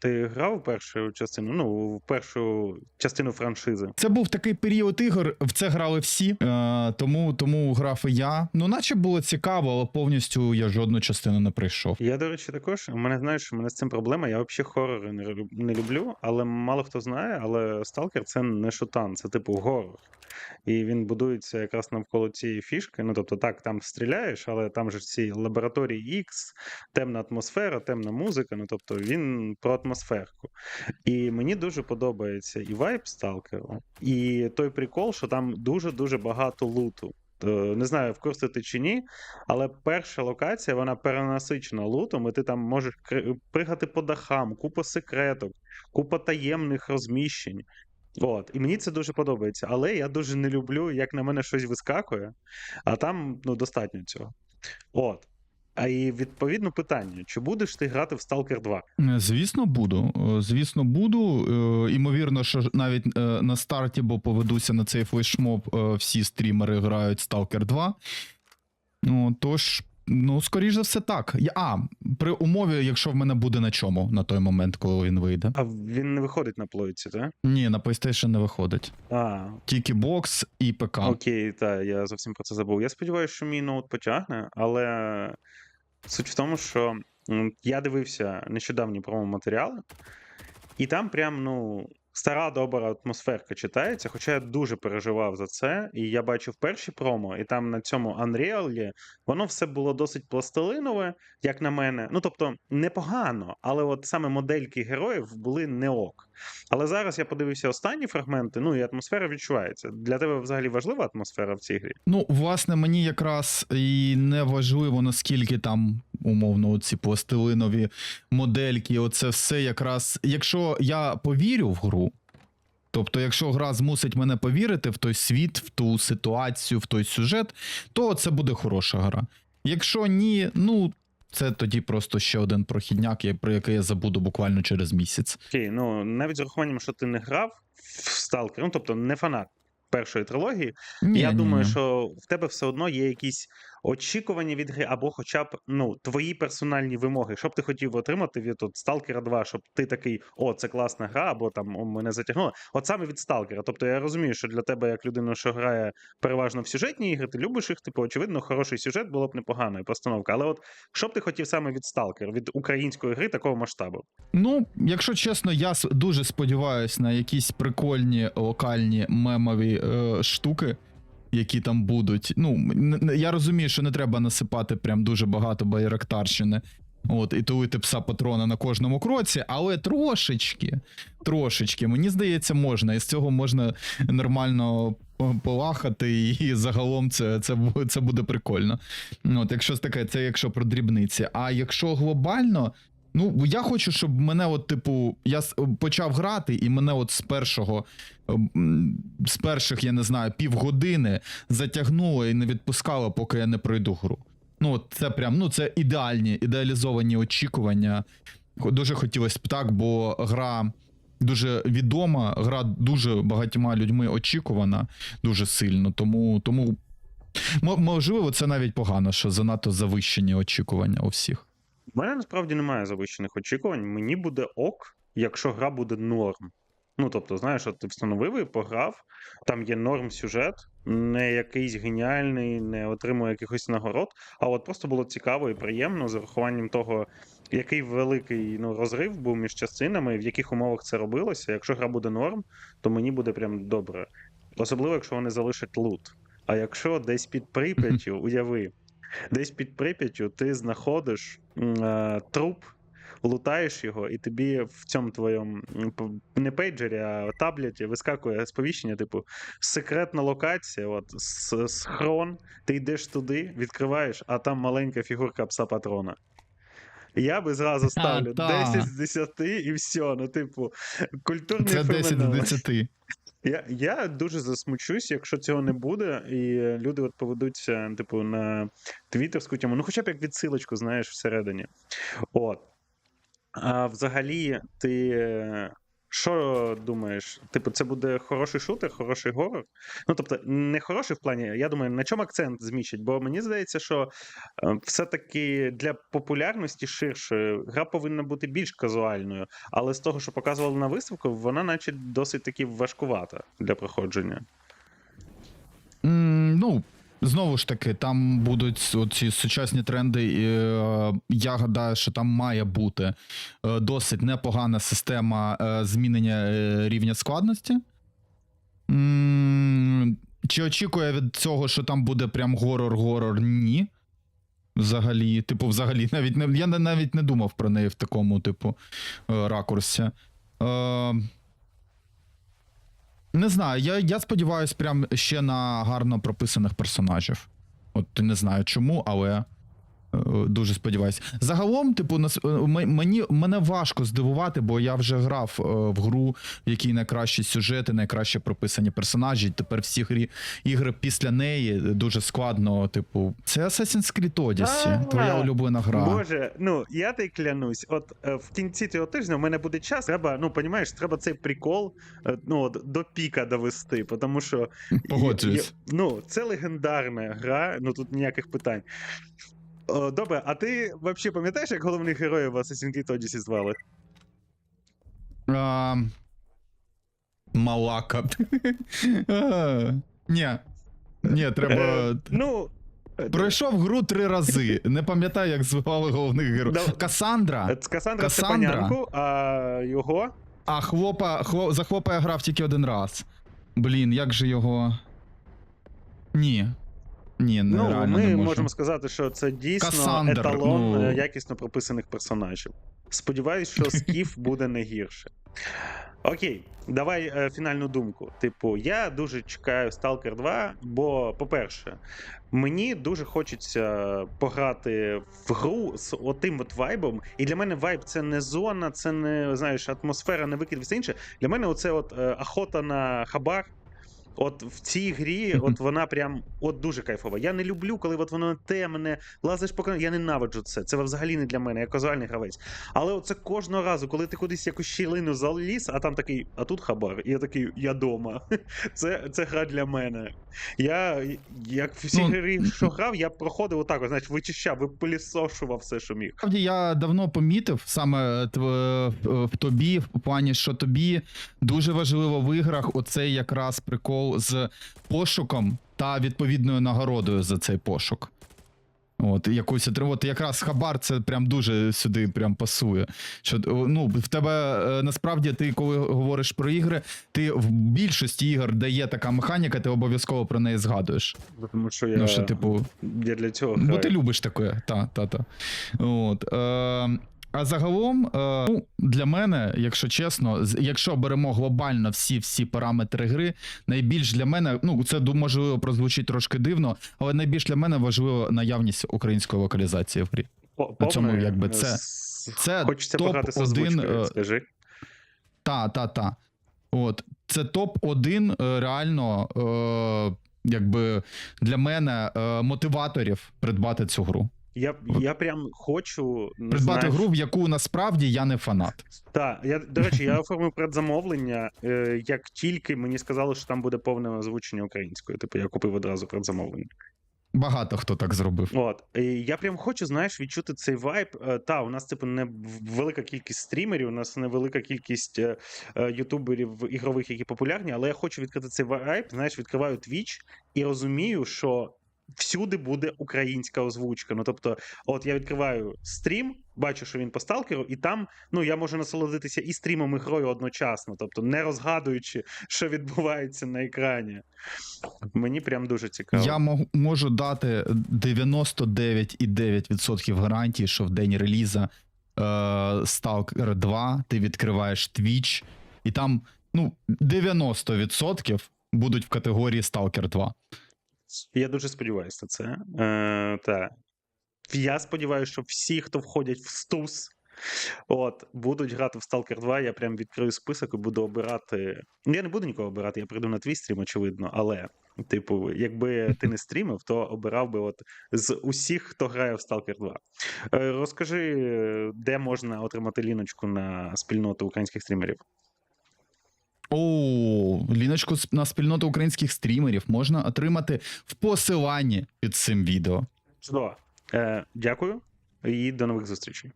Ти грав першу частину? Ну, в першу частину франшизи. Це був такий період ігор, в це грали всі, е, тому, тому грав і я. Ну, наче було цікаво, але повністю я жодну частину не прийшов. Я, до речі, також. У мене знаєш, у мене з цим проблема. Я взагалі хорори не, не люблю, але мало хто знає, але Сталкер це не шутан, це типу горор. І він будується якраз навколо цієї фішки. Ну, тобто, так, там стріляєш, але там же ці лабораторії X, темна атмосфера, темна музика. Ну, тобто він про атмосферку. І мені дуже подобається і вайб Сталкеру, і той прикол, що там дуже-дуже багато луту. Е, Не знаю, в курсі ти чи ні, але перша локація вона перенасичена лутом, і ти там можеш пригати по дахам, купа секреток, купа таємних розміщень. От, і мені це дуже подобається. Але я дуже не люблю, як на мене щось вискакує, а там ну, достатньо цього. От. А і відповідно питання: чи будеш ти грати в Stalker 2? Е, Звісно, буду. Е, Звісно, буду. Е, Імовірно, що навіть на старті, бо поведуся на цей флешмоб, всі стрімери грають Stalker 2. Ну, тож, ну, скоріш за все, так. Я, а, при умові, якщо в мене буде на чому на той момент, коли він вийде. А він не виходить на плойці, так? Ні, на PlayStation не виходить. А, Тільки бокс і ПК. Окей, так, я зовсім про це забув. Я сподіваюся, що мій ноут потягне, але суть в тому, що я дивився нещодавні промо-матеріали, і там прям, ну, стара добра атмосферка читається, хоча я дуже переживав за це, і я бачив перші промо, і там на цьому Unreal воно все було досить пластилинове, як на мене. Ну, тобто, непогано, але от саме модельки героїв були не ок. Але зараз я подивився останні фрагменти, ну і атмосфера відчувається. Для тебе взагалі важлива атмосфера в цій грі? Ну, власне, мені якраз і не важливо, наскільки там, умовно, ці пластилинові модельки, оце все якраз. Якщо я повірю в гру, тобто, якщо гра змусить мене повірити в той світ, в ту ситуацію, в той сюжет, то це буде хороша гра. Якщо ні, ну. Це тоді просто ще один прохідняк, про який я забуду буквально через місяць. Окей, ну навіть з урахуванням, що ти не грав в Сталкер, ну тобто не фанат першої трилогії, Ні, я ні, думаю, ні. що в тебе все одно є якісь очікування від гри, або хоча б ну, твої персональні вимоги. Що б ти хотів отримати від от, Сталкера 2, щоб ти такий, о, це класна гра, або там о, мене затягнуло. От саме від Сталкера. Тобто я розумію, що для тебе, як людина, що грає переважно в сюжетні ігри, ти любиш їх, типу, очевидно, хороший сюжет було б непогано і постановка. Але от що б ти хотів саме від Сталкера, від української гри такого масштабу? Ну, якщо чесно, я дуже сподіваюся на якісь прикольні локальні мемові е, штуки, які там будуть. Ну, я розумію, що не треба насипати прям дуже багато байрактарщини. От, і тулити пса патрона на кожному кроці, але трошечки, трошечки, мені здається, можна. І з цього можна нормально полахати, і загалом це, це, це буде прикольно. От, якщо таке, це якщо про дрібниці. А якщо глобально, Ну, я хочу, щоб мене, от, типу, я почав грати, і мене от з першого, з перших, я не знаю, півгодини затягнуло і не відпускало, поки я не пройду гру. Ну, от це прям, ну, це ідеальні, ідеалізовані очікування. Дуже хотілося б так, бо гра дуже відома, гра дуже багатьма людьми очікувана дуже сильно. Тому, тому можливо, це навіть погано, що занадто завищені очікування у всіх. У мене насправді немає завищених очікувань. Мені буде ок, якщо гра буде норм. Ну, тобто, знаєш, от ти встановив і пограв, там є норм сюжет, не якийсь геніальний, не отримує якихось нагород, а от просто було цікаво і приємно з урахуванням того, який великий ну, розрив був між частинами, і в яких умовах це робилося. Якщо гра буде норм, то мені буде прям добре. Особливо, якщо вони залишать лут. А якщо десь під Прип'яттю, уяви, десь під Прип'яттю ти знаходиш е, труп, лутаєш його, і тобі в цьому твоєму не пейджері, а таблеті вискакує сповіщення, типу, секретна локація, от схрон, ти йдеш туди, відкриваєш, а там маленька фігурка пса патрона. Я би зразу ставлю та. 10 з 10 і все. Ну, типу, культурний Це 10 з 10. Я, я дуже засмучусь, якщо цього не буде, і люди от поведуться, типу, на твіттерську тему, ну хоча б як відсилочку, знаєш, всередині. От. А взагалі, ти е, Що думаєш? Типу, це буде хороший шутер, хороший горор? Ну, тобто, не хороший в плані, я думаю, на чому акцент зміщать? Бо мені здається, що е, все-таки для популярності ширшої гра повинна бути більш казуальною, але з того, що показували на виставку, вона, наче, досить таки важкувата для проходження. М, Ну, знову ж таки, там будуть ці сучасні тренди. І, е, я гадаю, що там має бути е, досить непогана система е, змінення рівня складності. Чи очікує від цього, що там буде прям горор-горор? Ні. Взагалі, типу, взагалі, навіть не я навіть не думав про неї в такому, типу, ракурсі. Не знаю, я, я сподіваюся прям ще на гарно прописаних персонажів. От не знаю чому, але дуже сподіваюся. Загалом, типу, нас, е, мені, мене важко здивувати, бо я вже грав е, в гру, в якій найкращі сюжети, найкраще прописані персонажі. Тепер всі грі, ігри після неї дуже складно. Типу, це Assassin's Creed Odyssey, А, твоя улюблена гра. Боже, ну я тобі клянусь, от е, в кінці цього тижня в мене буде час. Треба, ну понімаєш, треба цей прикол е, ну, от, до піка довести, тому що Погоджуюсь. ну, це легендарна гра, ну тут ніяких питань. О, добре, а ти взагалі пам'ятаєш, як головних героїв Assassin's Creed Odyssey звали? А, Малака. А, Ні. Ні, треба. Е, ну. е, Пройшов гру три рази. Не пам'ятаю, як звали головних героїв. Да. Касандра. е, Касандра. Степанянку, а його. А хлопа, хло, за хлопа я грав тільки один раз. Блін, як же його. Ні. Ні, не, Ну, реально ми не можу. можемо сказати, що це дійсно Касандр, еталон ну. е, якісно прописаних персонажів. Сподіваюсь, що скіф буде не гірше. Окей, давай е, фінальну думку. Типу, я дуже чекаю Stalker 2, бо, по-перше, мені дуже хочеться пограти в гру з отим от вайбом. І для мене вайб це не зона, це не знаєш, атмосфера, не викид, все інше. Для мене оце от е, охота на хабар. От в цій грі, от вона прям от дуже кайфова. Я не люблю, коли от воно темне, лазиш по каналу. Я ненавиджу це. Це взагалі не для мене, я казуальний гравець. Але оце кожного разу, коли ти кудись якусь щілину заліз, а там такий, а тут хабар. І я такий, я дома. Це, це гра для мене. Я як всі Ну, гри, що грав, я проходив отак, от, знаєш, вичищав, випилісошував все, що міг. Насправді я давно помітив саме в тобі, в плані, що тобі дуже важливо в іграх оцей якраз прикол з пошуком та відповідною нагородою за цей пошук. От, якусь отри- якраз хабар це прям дуже сюди прям пасує. Що ну, в тебе е, насправді ти, коли говориш про ігри, ти в більшості ігор, де є така механіка, ти обов'язково про неї згадуєш. Тому що я, Ну, що, типу, я для цього Бо ти любиш таке, та, та, та. От, е, а загалом, е, ну, для мене, якщо чесно, якщо беремо глобально всі всі параметри гри, найбільш для мене, ну це можливо прозвучить трошки дивно, але найбільш для мене важлива наявність української локалізації в грі. По- цьому, якби, це- це Хочеться топ пограти з один, е, скажи. Та, та, та. От, це топ-1 е, реально, е, якби для мене е, мотиваторів придбати цю гру. Я, я прям хочу Придбати знаєш, гру, в яку насправді я не фанат. Так, я до речі, я оформив предзамовлення. Е, як тільки мені сказали, що там буде повне озвучення українською. Типу, я купив одразу предзамовлення. Багато хто так зробив. От і я прям хочу, знаєш, відчути цей вайб. Е, Та, у нас, типу, не велика кількість стрімерів, у нас невелика кількість е, е, ютуберів ігрових, які популярні, але я хочу відкрити цей вайб. Знаєш, відкриваю Twitch і розумію, що. Всюди буде українська озвучка. Ну тобто, от я відкриваю стрім, бачу, що він по сталкеру, і там ну я можу насолодитися і стрімом, і грою одночасно, тобто не розгадуючи, що відбувається на екрані. Мені прям дуже цікаво. Я можу дати 99,9% гарантії, що в день реліза е, Stalker 2 ти відкриваєш Twitch, і там ну, 90% будуть в категорії Stalker 2. Я дуже сподіваюся на це. Е, та. Я сподіваюся, що всі, хто входять в стус, от, будуть грати в Stalker 2. Я прям відкрию список і буду обирати. Ну, я не буду нікого обирати, я прийду на твій стрім, очевидно, але, типу, якби ти не стрімив, то обирав би от з усіх, хто грає в Stalker 2. Е, розкажи, де можна отримати ліночку на спільноту українських стрімерів. О, ліночку на спільноту українських стрімерів можна отримати в посиланні під цим відео. Чудово. Е, дякую і до нових зустрічей.